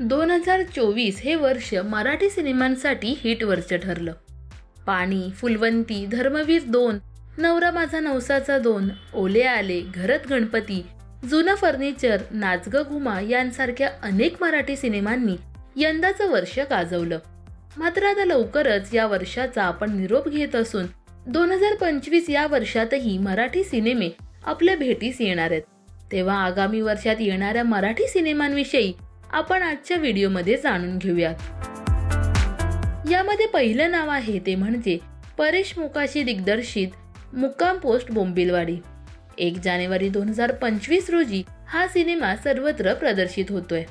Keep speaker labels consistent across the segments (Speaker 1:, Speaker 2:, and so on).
Speaker 1: दोन हजार चोवीस हे वर्ष मराठी सिनेमांसाठी हिट वर्ष ठरलं. पाणी फुलवंती धर्मवीर दोन नवरा माझा नवसाचा दोन ओले आले घरत गणपती जुनं फर्निचर नाचग घुमा यांसारख्या अनेक मराठी सिनेमांनी यंदाचं वर्ष गाजवलं. मात्र आता लवकरच या वर्षाचा आपण निरोप घेत असून दोन हजार पंचवीस या वर्षातही मराठी सिनेमे आपल्या भेटीस येणार आहेत. तेव्हा आगामी वर्षात येणाऱ्या मराठी सिनेमांविषयी आपण आजच्या व्हिडिओमध्ये जाणून घेऊयात. यामध्ये पहिलं नाव आहे ते म्हणजे परेश मुकाशी दिग्दर्शित मुक्काम पोस्ट बोंबिलवाडी. एक जानेवारी दोन हजार पंचवीस रोजी हा सिनेमा सर्वत्र प्रदर्शित होतोय.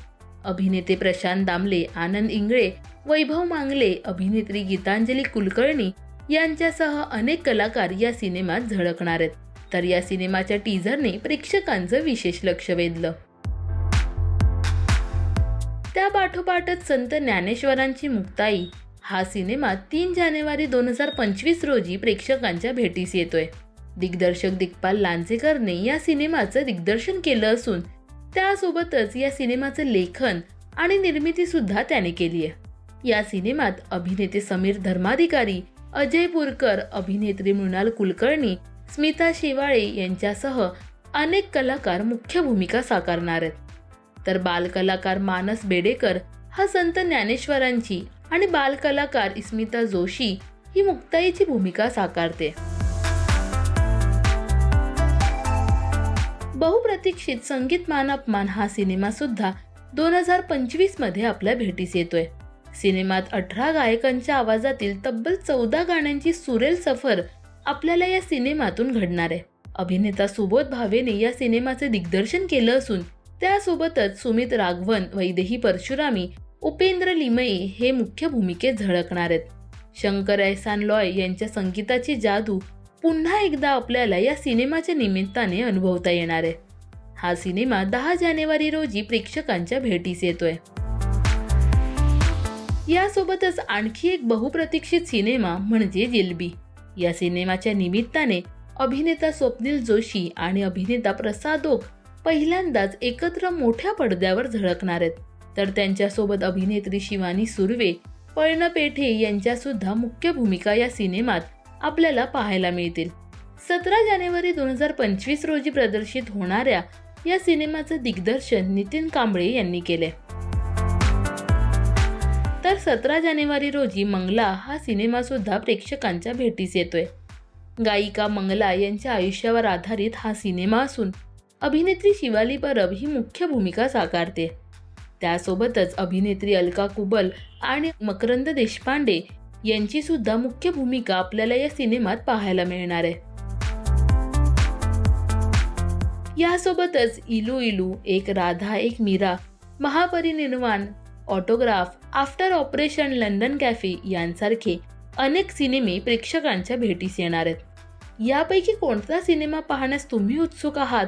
Speaker 1: अभिनेते प्रशांत दामले आनंद इंगळे वैभव मांगले अभिनेत्री गीतांजली कुलकर्णी यांच्यासह अनेक कलाकार या सिनेमात झळकणार आहेत. तर या सिनेमाच्या टीझरने प्रेक्षकांचं विशेष लक्ष वेधलं. त्या पाठोपाठच संत ज्ञानेश्वरांची मुक्ताई. हा सिनेमा तीन जानेवारी दोन हजार पंचवीस रोजी प्रेक्षकांच्या भेटीस येतोय. दिग्दर्शक दिग्पाल लांजेकरने या सिनेमाचं दिग्दर्शन केलं असून त्यासोबतच या सिनेमाचं लेखन आणि निर्मिती सुद्धा त्याने केली आहे या सिनेमात अभिनेते समीर धर्माधिकारी अजय पुरकर अभिनेत्री मृणाल कुलकर्णी स्मिता शेवाळे यांच्यासह अनेक कलाकार मुख्य भूमिका साकारणार आहेत. तर बालकलाकार मानस बेडेकर हा संत ज्ञानेश्वरांची आणि बालकलाकार इस्मिता जोशी ही मुक्ताईची भूमिका साकारते. बहुप्रतीक्षित संगीत मान अपमान हा सिनेमा सुद्धा दोन हजार पंचवीसमध्ये आपल्या भेटीस येतोय. सिनेमात अठरा गायकांच्या आवाजातील तब्बल चौदा गाण्यांची सुरेल सफर आपल्याला या सिनेमातून घडणार आहे. अभिनेता सुबोध भावेने या सिनेमाचे दिग्दर्शन केलं असून त्यासोबतच सुमित राघवन वैदेही परशुरामी उपेंद्र लिमये हे मुख्य भूमिकेत झळकणार आहेत. शंकर एहसान लॉय यांच्या संगीताची जादू पुन्हा एकदा आपल्याला या सिनेमाच्या निमित्ताने अनुभवता येणार आहे. हा सिनेमा दहा जानेवारी रोजी प्रेक्षकांच्या भेटीस येतोय. यासोबतच आणखी एक बहुप्रतीक्षित सिनेमा म्हणजे जिलबी. या सिनेमाच्या निमित्ताने अभिनेता स्वप्नील जोशी आणि अभिनेता प्रसाद ओक पहिल्यांदाच एकत्र मोठ्या पडद्यावर झळकणार आहेत. तर त्यांच्यासोबत अभिनेत्री शिवानी सुर्वे पळण पेठे यांच्या सुद्धा मुख्य भूमिका या सिनेमात आपल्याला पाहायला मिळतील. सतरा जानेवारी दोन हजार पंचवीस रोजी प्रदर्शित होणाऱ्या या सिनेमाचं दिग्दर्शन नितीन कांबळे यांनी केले तर सतरा जानेवारी रोजी मंगला हा सिनेमा सुद्धा प्रेक्षकांच्या भेटीस येतोय. गायिका मंगला यांच्या आयुष्यावर आधारित हा सिनेमा असून अभिनेत्री शिवाली परब ही मुख्य भूमिका साकारते. त्यासोबतच अभिनेत्री अलका कुबल आणि मकरंद देशपांडे यांची सुद्धा मुख्य भूमिका आपल्याला या सिनेमात पाहायला मिळणार आहे. यासोबतच इलू Ilu Ek Radha Ek Meera Mahaparinirvan Autograph After Operation London Cafe यांसारखे अनेक सिनेमे प्रेक्षकांच्या भेटीस येणार आहेत. यापैकी कोणता सिनेमा पाहण्यास तुम्ही उत्सुक आहात?